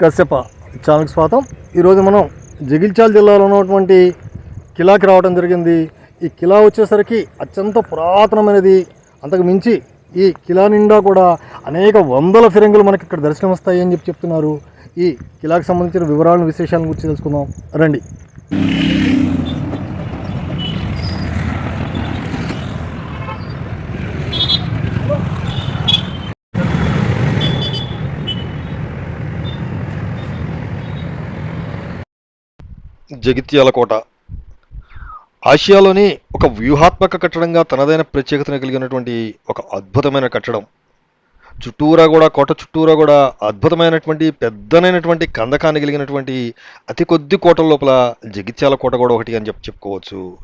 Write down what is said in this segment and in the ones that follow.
కశ్యప ఛానల్కి స్వాగతం. ఈరోజు మనం జగిత్యాల జిల్లాలో ఉన్నటువంటి కిలాకి రావడం జరిగింది. ఈ కిలా వచ్చేసరికి అత్యంత పురాతనమైనది. అంతకు మించి ఈ కిలా నిండా కూడా అనేక వందల ఫిరంగులు మనకి ఇక్కడ దర్శనం వస్తాయి అని చెప్పి చెప్తున్నారు. ఈ కిలాకి సంబంధించిన వివరాలను విశేషాలను గురించి తెలుసుకుందాం. రండి. జగిత్యాల కోట. ఆసియాలోని ఒక వ్యూహాత్మక కట్టడంగా తనదైన ప్రత్యేకతను కలిగినటువంటి ఒక అద్భుతమైన కట్టడం. చుట్టూరా కూడా కోట చుట్టూరా కూడా అద్భుతమైనటువంటి పెద్దనైనటువంటి కందకాన్ని కలిగినటువంటి అతి కొద్ది కోటల లోపల జగిత్యాల కోట కూడా ఒకటి అని చెప్పి చెప్పుకోవచ్చు.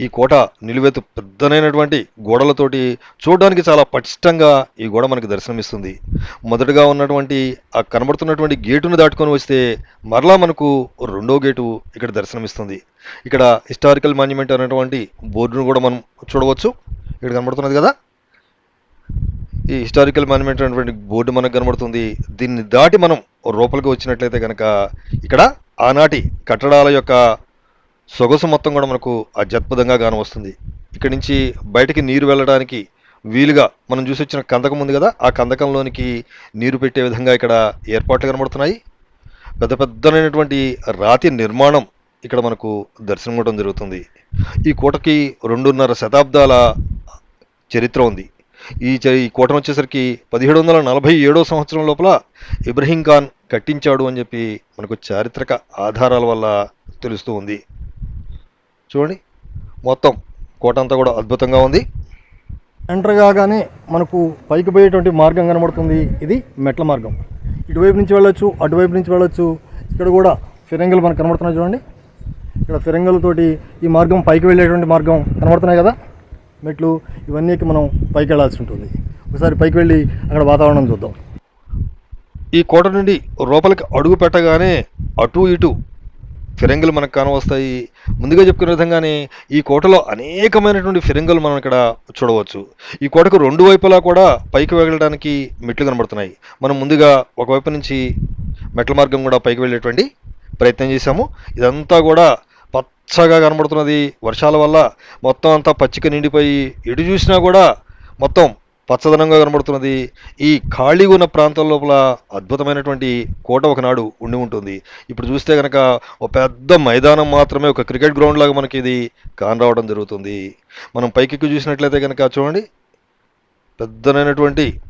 ఈ కోట నిలువెత్తు పెద్దనైనటువంటి గోడలతోటి చూడడానికి చాలా పటిష్టంగా ఈ గోడ మనకి దర్శనమిస్తుంది. మొదటగా ఉన్నటువంటి ఆ కనబడుతున్నటువంటి గేటును దాటుకొని వస్తే మరలా మనకు రెండో గేటు ఇక్కడ దర్శనమిస్తుంది. ఇక్కడ హిస్టారికల్ మాన్యుమెంట్ అనేటువంటి బోర్డును కూడా మనం చూడవచ్చు. ఇక్కడ కనబడుతున్నది కదా? ఈ హిస్టారికల్ మాన్యుమెంట్ అనేటువంటి బోర్డు మనకు కనబడుతుంది. దీన్ని దాటి మనం లోపలికి వచ్చినట్లయితే కనుక ఇక్కడ ఆనాటి కట్టడాల యొక్క సొగసు మొత్తం కూడా మనకు అత్యద్భుతంగా కానవస్తుంది. ఇక్కడి నుంచి బయటికి నీరు వెళ్ళడానికి వీలుగా మనం చూసి వచ్చిన కందకం ఉంది కదా ఆ కందకంలోనికి నీరు పెట్టే విధంగా ఇక్కడ ఏర్పాట్లు కనబడుతున్నాయి. పెద్ద పెద్దనైనటువంటి రాతి నిర్మాణం ఇక్కడ మనకు దర్శనం ఇవ్వడం జరుగుతుంది. ఈ కోటకి రెండున్నర శతాబ్దాల చరిత్ర ఉంది. ఈ ఈ కోటను వచ్చేసరికి పదిహేడు వందల నలభై ఏడో సంవత్సరం లోపల ఇబ్రహీం ఖాన్ కట్టించాడు అని చెప్పి మనకు చారిత్రక ఆధారాల వల్ల తెలుస్తూ ఉంది. చూడండి. మొత్తం కోట అంతా కూడా అద్భుతంగా ఉంది. ఎంటర్ కాగానే మనకు పైకి పోయేటువంటి మార్గం కనబడుతుంది. ఇది మెట్ల మార్గం. ఇటువైపు నుంచి వెళ్ళొచ్చు అటువైపు నుంచి వెళ్ళొచ్చు. ఇక్కడ కూడా ఫిరంగులు మనకు కనబడుతున్నాయి చూడండి. ఇక్కడ ఫిరంగులతోటి ఈ మార్గం పైకి వెళ్ళేటువంటి మార్గం కనబడుతున్నాయి కదా. మెట్లు ఇవన్నీ ఎక్కి మనం పైకి వెళ్ళాల్సి ఉంటుంది. ఒకసారి పైకి వెళ్ళి అక్కడ వాతావరణం చూద్దాం. ఈ కోట నుండి లోపలికి అడుగు పెట్టగానే అటు ఇటు ఫిరంగులు మనకు కానవస్తాయి. ముందుగా చెప్పుకునే విధంగానే ఈ కోటలో అనేకమైనటువంటి ఫిరంగులు మనం ఇక్కడ చూడవచ్చు. ఈ కోటకు రెండు వైపులా కూడా పైకి వెళ్ళడానికి మెట్లు కనబడుతున్నాయి. మనం ముందుగా ఒకవైపు నుంచి మెట్ల మార్గం కూడా పైకి వెళ్ళేటువంటి ప్రయత్నం చేశాము. ఇదంతా కూడా పచ్చగా కనబడుతున్నది వర్షాల వల్ల. మొత్తం అంతా పచ్చిక నిండిపోయి ఎటు చూసినా కూడా మొత్తం పచ్చదనంగా కనబడుతున్నది. ఈ ఖాళీగా ఉన్న ప్రాంతం లోపల అద్భుతమైనటువంటి కోట ఒకనాడు ఉండి ఉంటుంది. ఇప్పుడు చూస్తే కనుక ఒక పెద్ద మైదానం మాత్రమే ఒక క్రికెట్ గ్రౌండ్ లాగా మనకి ఇది కానరావడం జరుగుతుంది. మనం పైకి చూసినట్లయితే కనుక చూడండి. పెద్దనైనటువంటి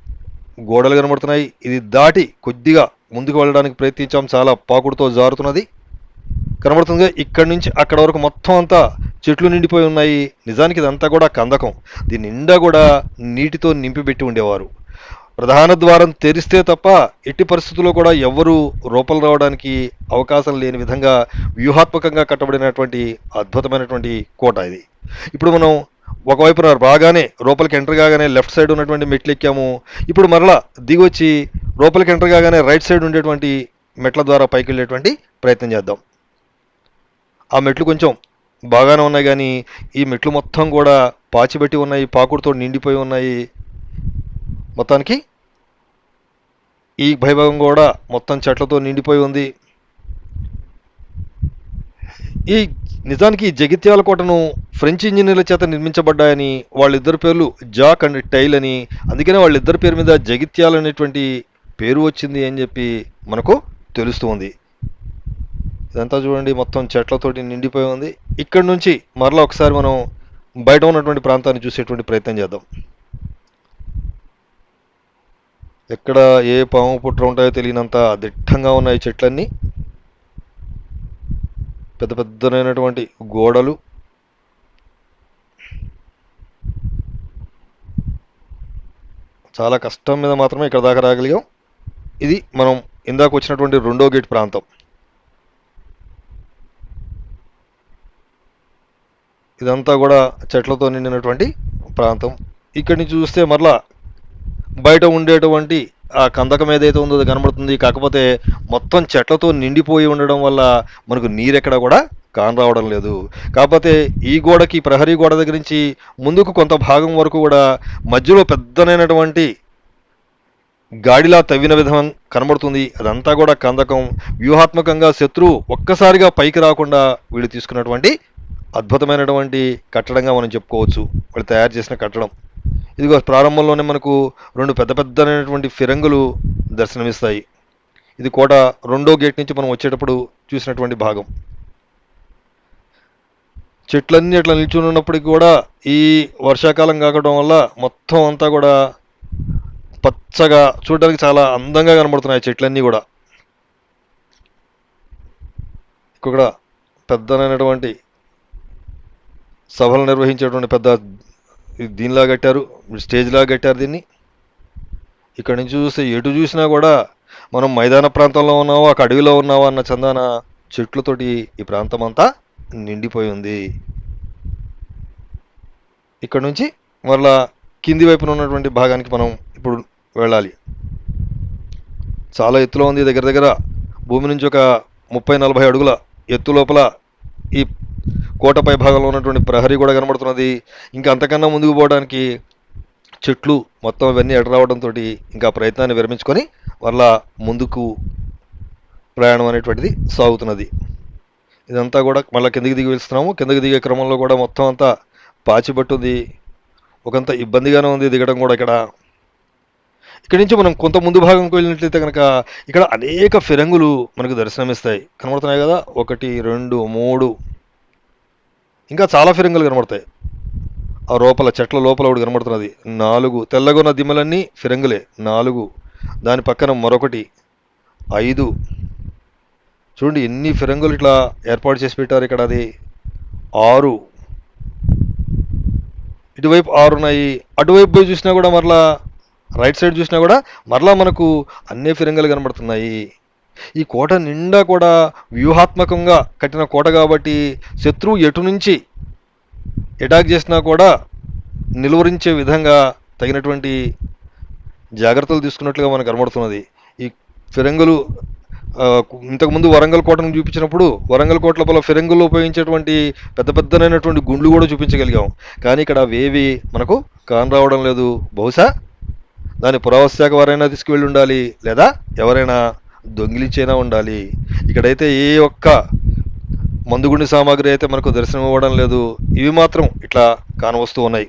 గోడలు కనబడుతున్నాయి. ఇది దాటి కొద్దిగా ముందుకు వెళ్ళడానికి ప్రయత్నించాం. చాలా పాకుడుతో జారుతున్నది. కనబడుతుంది. ఇక్కడి నుంచి అక్కడ వరకు మొత్తం అంతా చెట్లు నిండిపోయి ఉన్నాయి. నిజానికి ఇదంతా కూడా కందకం. దీని నిండా కూడా నీటితో నింపిపెట్టి ఉండేవారు. ప్రధాన ద్వారం తెరిస్తే తప్ప ఎట్టి పరిస్థితుల్లో కూడా ఎవ్వరూ రూపలు రావడానికి అవకాశం లేని విధంగా వ్యూహాత్మకంగా కట్టబడినటువంటి అద్భుతమైనటువంటి కోట ఇది. ఇప్పుడు మనం ఒకవైపున రాగానే లోపలికి ఎంటర్ కాగానే లెఫ్ట్ సైడ్ ఉన్నటువంటి మెట్లు ఎక్కాము. ఇప్పుడు మరలా దిగొచ్చి లోపలికి ఎంటర్ కాగానే రైట్ సైడ్ ఉండేటువంటి మెట్ల ద్వారా పైకి వెళ్ళేటువంటి ప్రయత్నం చేద్దాం. ఆ మెట్లు కొంచెం బాగానే ఉన్నాయి కానీ ఈ మెట్లు మొత్తం కూడా పాచిపెట్టి ఉన్నాయి పాకుడుతో నిండిపోయి ఉన్నాయి. మొత్తానికి ఈ భైభాగం కూడా మొత్తం చెట్లతో నిండిపోయి ఉంది. ఈ నిజానికి జగిత్యాల కోటను ఫ్రెంచ్ ఇంజనీర్ల చేత నిర్మించబడ్డాయని వాళ్ళిద్దరి పేర్లు జాక్ అండ్ టైల్ అని. అందుకనే వాళ్ళిద్దరి పేరు మీద జగిత్యాల అనేటువంటి పేరు వచ్చింది అని చెప్పి మనకు తెలుస్తూ ఉంది. ఇదంతా చూడండి మొత్తం చెట్లతోటి నిండిపోయి ఉంది. ఇక్కడ నుంచి మరలా ఒకసారి మనం బయట ఉన్నటువంటి ప్రాంతాన్ని చూసేటువంటి ప్రయత్నం చేద్దాం. ఎక్కడ ఏ పాము పుట్ర ఉంటాయో తెలియనంత దిట్టంగా ఉన్నాయి చెట్లన్నీ. పెద్ద పెద్దనైనటువంటి గోడలు. చాలా కష్టం మీద మాత్రమే ఇక్కడ దాకా రాగలిగాం. ఇది మనం ఇందాక వచ్చినటువంటి రెండో గేట్ ప్రాంతం. ఇదంతా కూడా చెట్లతో నిండినటువంటి ప్రాంతం. ఇక్కడి నుంచి చూస్తే మరలా బయట ఉండేటువంటి ఆ కందకం ఏదైతే ఉందో అది కనబడుతుంది. కాకపోతే మొత్తం చెట్లతో నిండిపోయి ఉండడం వల్ల మనకు నీరెక్కడ కూడా కానరావడం లేదు. కాకపోతే ఈ గోడకి ప్రహరీ గోడ దగ్గర నుంచి ముందుకు కొంత భాగం వరకు కూడా మధ్యలో పెద్దనైనటువంటి గాడిలా తవ్విన విధం కనబడుతుంది. అదంతా కూడా కందకం. వ్యూహాత్మకంగా శత్రువు ఒక్కసారిగా పైకి రాకుండా వీళ్ళు తీసుకున్నటువంటి అద్భుతమైనటువంటి కట్టడంగా మనం చెప్పుకోవచ్చు. వాళ్ళు తయారు చేసిన కట్టడం. ఇదిగో ప్రారంభంలోనే మనకు రెండు పెద్ద పెద్దనైనటువంటి ఫిరంగులు దర్శనమిస్తాయి. ఇది కోట రెండో గేట్ నుంచి మనం వచ్చేటప్పుడు చూసినటువంటి భాగం. చెట్లన్నీ అట్లా నిల్చుని ఉన్నప్పటికీ కూడా ఈ వర్షాకాలం కాకడం వల్ల మొత్తం అంతా కూడా పచ్చగా చూడడానికి చాలా అందంగా కనబడుతున్నాయి చెట్లన్నీ కూడా. ఇక్కడ పెద్దనైనటువంటి సభలు నిర్వహించేటువంటి పెద్ద దీనిలా కట్టారు స్టేజ్లా కట్టారు దీన్ని. ఇక్కడ నుంచి చూస్తే ఎటు చూసినా కూడా మనం మైదాన ప్రాంతంలో ఉన్నావా ఒక అడవిలో ఉన్నావా అన్న చందాన చెట్లతోటి ఈ ప్రాంతం అంతా నిండిపోయి ఉంది. ఇక్కడ నుంచి మరలా కింది వైపున ఉన్నటువంటి భాగానికి మనం ఇప్పుడు వెళ్ళాలి. చాలా ఎత్తులో ఉంది. దగ్గర దగ్గర భూమి నుంచి ఒక ముప్పై నలభై అడుగుల ఎత్తు లోపల ఈ కోటపై భాగంలో ఉన్నటువంటి ప్రహరీ కూడా కనబడుతున్నది. ఇంకా అంతకన్నా ముందుకు పోవడానికి చెట్లు మొత్తం ఇవన్నీ ఎడరావడంతో ఇంకా ప్రయత్నాన్ని విరమించుకొని వాళ్ళ ముందుకు ప్రయాణం అనేటువంటిది సాగుతున్నది. ఇదంతా కూడా మళ్ళీ కిందికి దిగి వెళ్తున్నాము. కిందకి దిగే క్రమంలో కూడా మొత్తం అంతా పాచిపట్టుంది. ఒకంత ఇబ్బందిగానే ఉంది దిగడం కూడా ఇక్కడ. ఇక్కడి నుంచి మనం కొంత ముందు భాగంకి వెళ్ళినట్లయితే కనుక ఇక్కడ అనేక ఫిరంగులు మనకు దర్శనమిస్తాయి. కనబడుతున్నాయి కదా? ఒకటి రెండు మూడు. ఇంకా చాలా ఫిరంగులు కనబడతాయి. ఆ లోపల చెట్ల లోపల ఒకటి కనబడుతున్నది. నాలుగు తెల్లగొన్న దిమ్మలన్నీ ఫిరంగులే. నాలుగు. దాని పక్కన మరొకటి. ఐదు. చూడండి ఎన్ని ఫిరంగులు ఇట్లా ఏర్పాటు చేసి పెట్టారు ఇక్కడ అది. ఆరు. ఇటువైపు ఆరు ఉన్నాయి. అటువైపు పోయి చూసినా కూడా మరలా రైట్ సైడ్ చూసినా కూడా మరలా మనకు అన్ని ఫిరంగులు కనబడుతున్నాయి. ఈ కోట నిండా కూడా వ్యూహాత్మకంగా కట్టిన కోట కాబట్టి శత్రువు ఎటు నుంచి అటాక్ చేసినా కూడా నిలువరించే విధంగా తగినటువంటి జాగ్రత్తలు తీసుకున్నట్లుగా మనకు కనబడుతున్నది. ఈ ఫిరంగులు ఇంతకుముందు వరంగల్ కోటను చూపించినప్పుడు వరంగల్ కోట లోపల ఫిరంగులు ఉపయోగించేటువంటి పెద్ద పెద్దనైనటువంటి గుండ్లు కూడా చూపించగలిగాం. కానీ ఇక్కడ వేవి మనకు కానరావడం లేదు. బహుశా దాని పురావశాఖ వారైనా తీసుకువెళ్ళి ఉండాలి లేదా ఎవరైనా దొంగిలించైనా ఉండాలి. ఇక్కడైతే ఏ ఒక్క మందుగుండి సామాగ్రి అయితే మనకు దర్శనం ఇవ్వడం లేదు. ఇవి మాత్రం ఇట్లా కానవస్తూ ఉన్నాయి.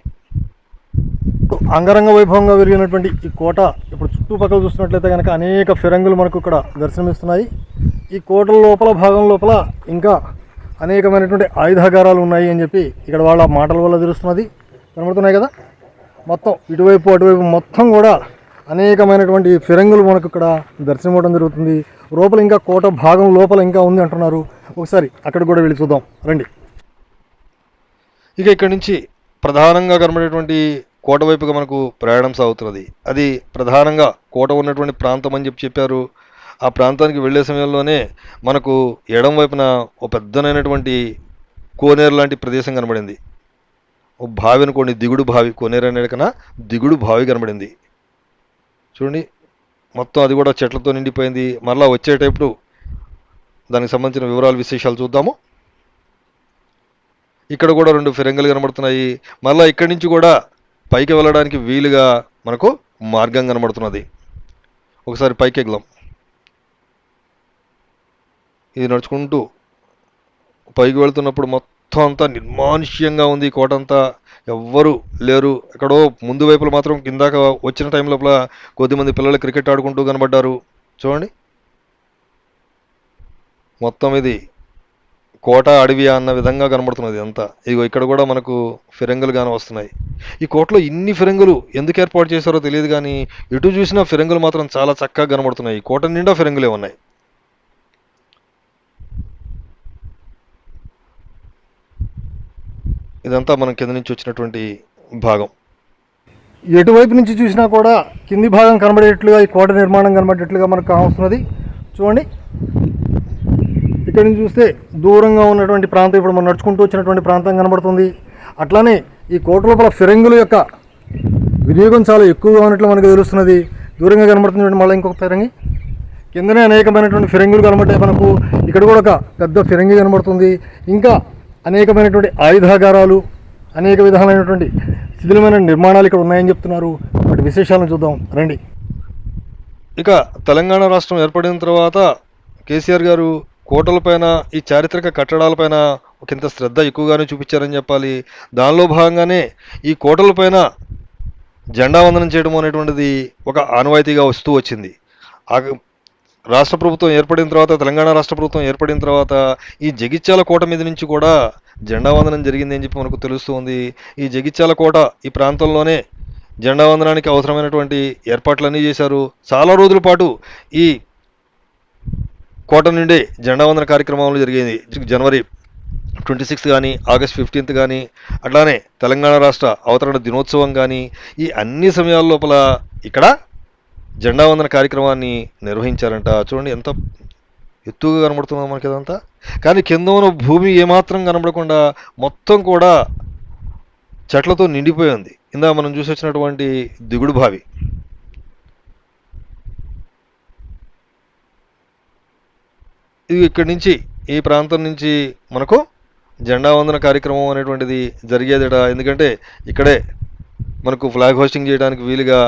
అంగరంగ వైభవంగా పెరిగినటువంటి ఈ కోట ఇప్పుడు చుట్టుపక్కల చూసినట్లయితే కనుక అనేక ఫిరంగులు మనకు ఇక్కడ దర్శనమిస్తున్నాయి. ఈ కోట లోపల భాగం లోపల ఇంకా అనేకమైనటువంటి ఆయుధాగారాలు ఉన్నాయి అని చెప్పి ఇక్కడ వాళ్ళ మాటల వల్ల తెలుస్తున్నది. కనబడుతున్నాయి కదా? మొత్తం ఇటువైపు అటువైపు మొత్తం కూడా అనేకమైనటువంటి ఫిరంగులు మనకు ఇక్కడ దర్శనం ఇవ్వడం జరుగుతుంది. లోపల ఇంకా కోట భాగం లోపల ఇంకా ఉంది అంటున్నారు. ఒకసారి అక్కడ కూడా వెళ్ళి చూద్దాం. రండి. ఇక ఇక్కడి నుంచి ప్రధానంగా కనబడేటువంటి కోట వైపుగా మనకు ప్రయాణం సాగుతున్నది. అది ప్రధానంగా కోట ఉన్నటువంటి ప్రాంతం అని చెప్పి చెప్పారు. ఆ ప్రాంతానికి వెళ్ళే సమయంలోనే మనకు ఎడం వైపున ఓ పెద్దనైనటువంటి కోనేరు లాంటి ప్రదేశం కనబడింది. ఓ బావి అనుకోండి దిగుడు బావి. కోనేరు అనే కన్నా దిగుడు బావి కనబడింది. చూడండి మొత్తం అది కూడా చెట్లతో నిండిపోయింది. మరలా వచ్చేటప్పుడు దానికి సంబంధించిన వివరాలు విశేషాలు చూద్దాము. ఇక్కడ కూడా రెండు ఫిరంగులు కనబడుతున్నాయి. మళ్ళీ ఇక్కడి నుంచి కూడా పైకి వెళ్ళడానికి వీలుగా మనకు మార్గం కనబడుతున్నది. ఒకసారి పైకి ఎగ్లాం ఇది నడుచుకుంటూ పైకి వెళ్తున్నప్పుడు మొత్తం అంతా నిర్మానుష్యంగా ఉంది కోట అంతా. ఎవ్వరు లేరు. ఎక్కడో ముందు వైపులు మాత్రం కిందాక వచ్చిన టైం లోపల కొద్దిమంది పిల్లలు క్రికెట్ ఆడుకుంటూ కనబడ్డారు. చూడండి. మొత్తం ఇది కోట అడవి అన్న విధంగా కనబడుతున్నది అంతా. ఇగో ఇక్కడ కూడా మనకు ఫిరంగులు గాని వస్తున్నాయి. ఈ కోటలో ఇన్ని ఫిరంగులు ఎందుకు ఏర్పాటు చేశారో తెలియదు కానీ ఎటు చూసినా ఫిరంగులు మాత్రం చాలా చక్కగా కనబడుతున్నాయి. ఈ కోట నిండా ఫిరంగులే ఉన్నాయి. ఇదంతా మనం కింద నుంచి వచ్చినటువంటి భాగం. ఎటువైపు నుంచి చూసినా కూడా కింది భాగం కనబడేట్లుగా ఈ కోట నిర్మాణం కనబడేట్లుగా మనకు కావస్తున్నది. చూడండి. ఇక్కడ నుంచి చూస్తే దూరంగా ఉన్నటువంటి ప్రాంతం ఇప్పుడు మనం నడుచుకుంటూ వచ్చినటువంటి ప్రాంతం కనబడుతుంది. అట్లానే ఈ కోట లోపల ఫిరంగుల యొక్క వినియోగం చాలా ఎక్కువగా ఉన్నట్లు మనకు తెలుస్తున్నది. దూరంగా కనబడుతున్నటువంటి మళ్ళీ ఇంకొక ఫిరంగి. కిందనే అనేకమైనటువంటి ఫిరంగులు కనబడ్డాయి మనకు. ఇక్కడ కూడా ఒక పెద్ద ఫిరంగి కనబడుతుంది. ఇంకా అనేకమైనటువంటి ఆయుధాగారాలు అనేక విధాలైనటువంటి శిథిలమైన నిర్మాణాలు ఇక్కడ ఉన్నాయని చెప్తున్నారు. వాటి విశేషాలను చూద్దాం. రండి. ఇక తెలంగాణ రాష్ట్రం ఏర్పడిన తర్వాత కేసీఆర్ గారు కోటలపైన ఈ చారిత్రక కట్టడాలపైన ఒకంత శ్రద్ధ ఎక్కువగానే చూపించారని చెప్పాలి. దానిలో భాగంగానే ఈ కోటలపైన జెండా వందనం చేయడం అనేటువంటిది ఒక ఆనవాయితీగా వస్తూ వచ్చింది. రాష్ట్ర ప్రభుత్వం ఏర్పడిన తర్వాత తెలంగాణ రాష్ట్ర ప్రభుత్వం ఏర్పడిన తర్వాత ఈ జగిత్యాల కోట మీద నుంచి కూడా జెండా వందనం జరిగింది అని చెప్పి మనకు తెలుస్తుంది. ఈ జగిత్యాల కోట ఈ ప్రాంతంలోనే జెండా వందనానికి అవసరమైనటువంటి ఏర్పాట్లన్నీ చేశారు. చాలా రోజుల పాటు ఈ కోట నుండే జెండా వందన కార్యక్రమాలు జరిగేది. జనవరి ట్వంటీ సిక్స్త్ కానీ ఆగస్ట్ ఫిఫ్టీన్త్ కానీ అట్లానే తెలంగాణ రాష్ట్ర అవతరణ దినోత్సవం కానీ ఈ అన్ని సమయాల లోపల ఇక్కడ జెండా వందన కార్యక్రమాన్ని నిర్వహించారంట. చూడండి ఎంత ఎత్తుగా కనబడుతుందో మనకి ఇదంతా కానీ కింద ఉన్న భూమి ఏమాత్రం కనబడకుండా మొత్తం కూడా చెట్లతో నిండిపోయి ఉంది. ఇందా మనం చూసి వచ్చినటువంటి దిగుడు బావి. ఇది ఇక్కడి నుంచి ఈ ప్రాంతం నుంచి మనకు జెండా వందన కార్యక్రమం అనేటువంటిది జరిగేదిట. ఎందుకంటే ఇక్కడే మనకు ఫ్లాగ్ హోస్టింగ్ చేయడానికి వీలుగా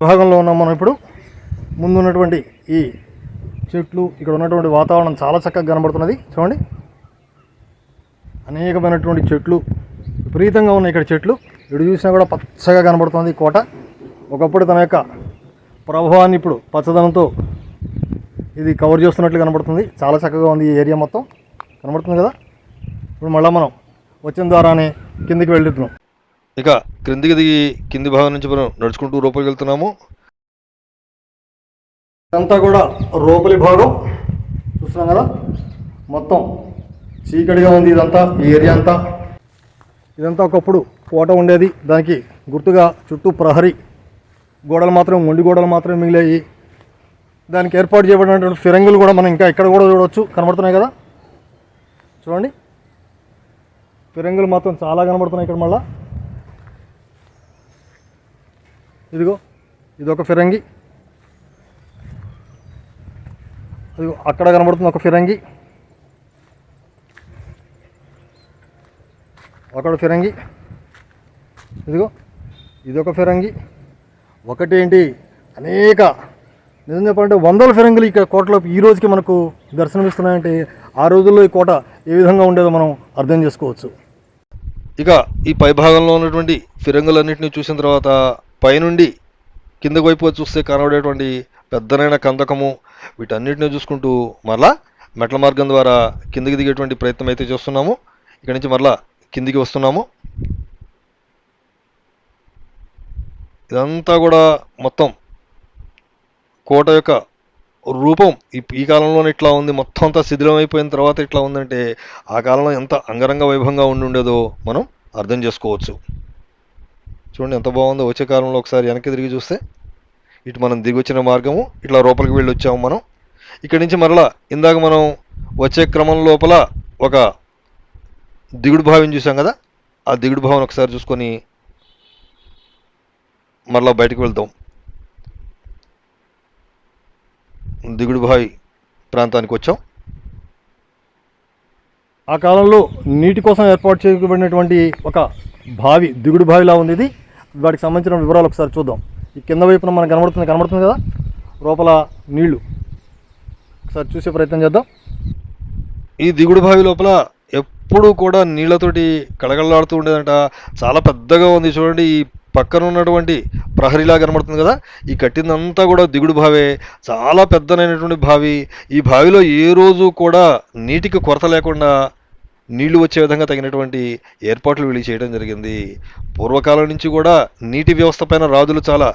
విభాగంలో ఉన్నాం మనం ఇప్పుడు. ముందు ఉన్నటువంటి ఈ చెట్లు ఇక్కడ ఉన్నటువంటి వాతావరణం చాలా చక్కగా కనబడుతున్నది. చూడండి. అనేకమైనటువంటి చెట్లు విపరీతంగా ఉన్నాయి ఇక్కడ చెట్లు. ఇటు చూసినా కూడా పచ్చగా కనబడుతుంది ఈ కోట. ఒకప్పుడు తన యొక్క ప్రభావాన్ని ఇప్పుడు పచ్చదనంతో ఇది కవర్ చేస్తున్నట్లు కనబడుతుంది. చాలా చక్కగా ఉంది ఈ ఏరియా మొత్తం. కనబడుతుంది కదా? ఇప్పుడు మళ్ళీ మనం వచ్చిన ద్వారానే కిందికి వెళ్తున్నాం ఇక క్రిందికి దిగి కింది భాగం నుంచి మనం నడుచుకుంటూ రూపలికి వెళ్తున్నాము. ఇదంతా కూడా రోపలి భాగం. చూస్తున్నాం కదా? మొత్తం చీకటిగా ఉంది ఇదంతా ఈ ఏరియా అంతా. ఇదంతా ఒకప్పుడు కోట ఉండేది. దానికి గుర్తుగా చుట్టూ ప్రహరీ గోడలు మాత్రం మొండి గోడలు మాత్రమే మిగిలాయి. దానికి ఏర్పాటు చేయబడినటువంటి ఫిరంగులు కూడా మనం ఇంకా ఇక్కడ కూడా చూడవచ్చు. కనబడుతున్నాయి కదా? చూడండి. ఫిరంగులు మాత్రం చాలా కనబడుతున్నాయి ఇక్కడ మళ్ళీ. ఇదిగో ఇదొక ఫిరంగి. అదిగో అక్కడ కనబడుతుంది ఒక ఫిరంగి. అక్కడ ఫిరంగి. ఇదిగో ఇదొక ఫిరంగి. ఒకటి ఏంటి అనేక నిజం చెప్పాలంటే వందల ఫిరంగులు ఇక్కడ కోటలో ఈ రోజుకి మనకు దర్శనమిస్తున్నాయంటే ఆ రోజుల్లో ఈ కోట ఏ విధంగా ఉండేదో మనం అర్థం చేసుకోవచ్చు. ఇక ఈ పై భాగంలో ఉన్నటువంటి ఫిరంగులన్నింటినీ చూసిన తర్వాత పైనుండి కిందకు వైపు చూస్తే కనబడేటువంటి పెద్దనైన కందకము వీటన్నిటిని చూసుకుంటూ మరలా మెట్ల మార్గం ద్వారా కిందికి దిగేటువంటి ప్రయత్నం అయితే చేస్తున్నాము. ఇక్కడి నుంచి మరలా కిందికి వస్తున్నాము. ఇదంతా కూడా మొత్తం కోట యొక్క రూపం ఈ ఈ కాలంలోనే ఇట్లా ఉంది. మొత్తం అంతా శిథిలం అయిపోయిన తర్వాత ఇట్లా ఉందంటే ఆ కాలంలో ఎంత అంగరంగ వైభవంగా ఉండి ఉండేదో మనం అర్థం చేసుకోవచ్చు. చూడండి ఎంత బాగుందో. వచ్చే కాలంలో ఒకసారి వెనక్కి తిరిగి చూస్తే ఇటు మనం దిగి వచ్చిన మార్గము ఇట్లా లోపలికి వెళ్ళి వచ్చాము మనం. ఇక్కడి నుంచి మరలా ఇందాక మనం వచ్చే క్రమం లోపల ఒక దిగుడు భావిని చూసాం కదా? ఆ దిగుడు భావం ఒకసారి చూసుకొని మరలా బయటకు వెళ్తాం దిగుడు బావి ప్రాంతానికి వచ్చాం. ఆ కాలంలో నీటి కోసం ఏర్పాటు చేయబడినటువంటి ఒక బావి దిగుడు బావిలా ఉంది ఇది. వాటికి సంబంధించిన వివరాలు ఒకసారి చూద్దాం. ఈ కింద వైపున మనకు కనబడుతుంది కనబడుతుంది కదా? లోపల నీళ్ళు. ఒకసారి చూసే ప్రయత్నం చేద్దాం. ఈ దిగుడు బావి లోపల ఎప్పుడూ కూడా నీళ్ళతోటి కళగళలాడుతూ ఉండేదంట. చాలా పెద్దగా ఉంది చూడండి. ఈ పక్కన ఉన్నటువంటి ప్రహరీలా కనబడుతుంది కదా? ఈ కట్టిందంతా కూడా దిగుడు బావే. చాలా పెద్దనైనటువంటి బావి. ఈ బావిలో ఏ రోజు కూడా నీటికి కొరత లేకుండా నీళ్ళు వచ్చే విధంగా తగినటువంటి ఏర్పాట్లు వీళ్ళు చేయడం జరిగింది. పూర్వకాలం నుంచి కూడా నీటి వ్యవస్థ పైన రాజులు చాలా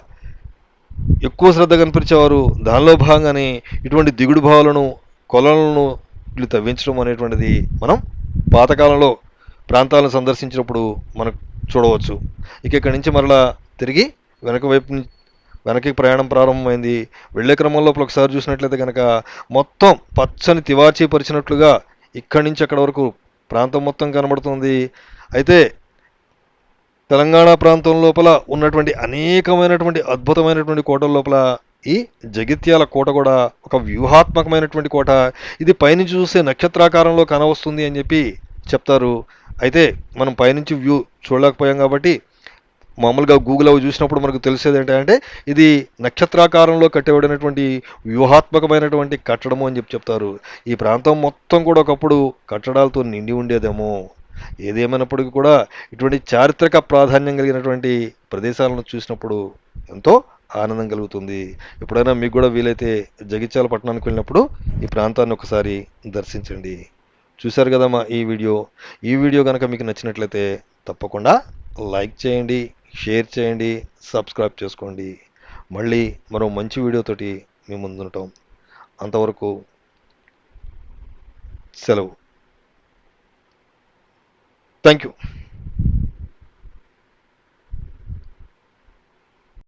ఎక్కువ శ్రద్ధ కనిపించేవారు. దానిలో భాగంగానే ఇటువంటి దిగుడు భావాలను కొలలను వీళ్ళు తవ్వించడం అనేటువంటిది మనం పాతకాలంలో ప్రాంతాలను సందర్శించినప్పుడు మనకు చూడవచ్చు. ఇక ఇక్కడి నుంచి మరలా తిరిగి వెనక వైపు వెనక్కి ప్రయాణం ప్రారంభమైంది. వెళ్ళే క్రమంలో ఒకసారి చూసినట్లయితే కనుక మొత్తం పచ్చని తివాచీ పరిచినట్లుగా ఇక్కడి నుంచి అక్కడ వరకు ప్రాంతం మొత్తం కనబడుతుంది. అయితే తెలంగాణ ప్రాంతం లోపల ఉన్నటువంటి అనేకమైనటువంటి అద్భుతమైనటువంటి కోటల లోపల ఈ జగిత్యాల కోట కూడా ఒక వ్యూహాత్మకమైనటువంటి కోట. ఇది పైనుంచి చూస్తే నక్షత్రాకారంలో కనవస్తుంది అని చెప్పి చెప్తారు. అయితే మనం పైనుంచి వ్యూ చూడలేకపోయాం కాబట్టి మామూలుగా గూగుల్ అవి చూసినప్పుడు మనకు తెలిసేది ఏంటంటే ఇది నక్షత్రాకారంలో కట్టబడినటువంటి వ్యూహాత్మకమైనటువంటి కట్టడము అని చెప్పి చెప్తారు. ఈ ప్రాంతం మొత్తం కూడా ఒకప్పుడు కట్టడాలతో నిండి ఉండేదేమో. ఏదేమైనప్పటికీ కూడా ఇటువంటి చారిత్రక ప్రాధాన్యం కలిగినటువంటి ప్రదేశాలను చూసినప్పుడు ఎంతో ఆనందం కలుగుతుంది. ఎప్పుడైనా మీకు కూడా వీలైతే జగిత్యాల పట్టణానికి వెళ్ళినప్పుడు ఈ ప్రాంతాన్ని ఒకసారి దర్శించండి. చూశారు కదా మా ఈ వీడియో. ఈ వీడియో కనుక మీకు నచ్చినట్లయితే తప్పకుండా లైక్ చేయండి. షేర్ చేయండి సబ్స్క్రైబ్ చేసుకోండి. మళ్ళీ మరో మంచి వీడియోతోటి మీ ముందుంటాం. అంతవరకు సెలవు. Thank you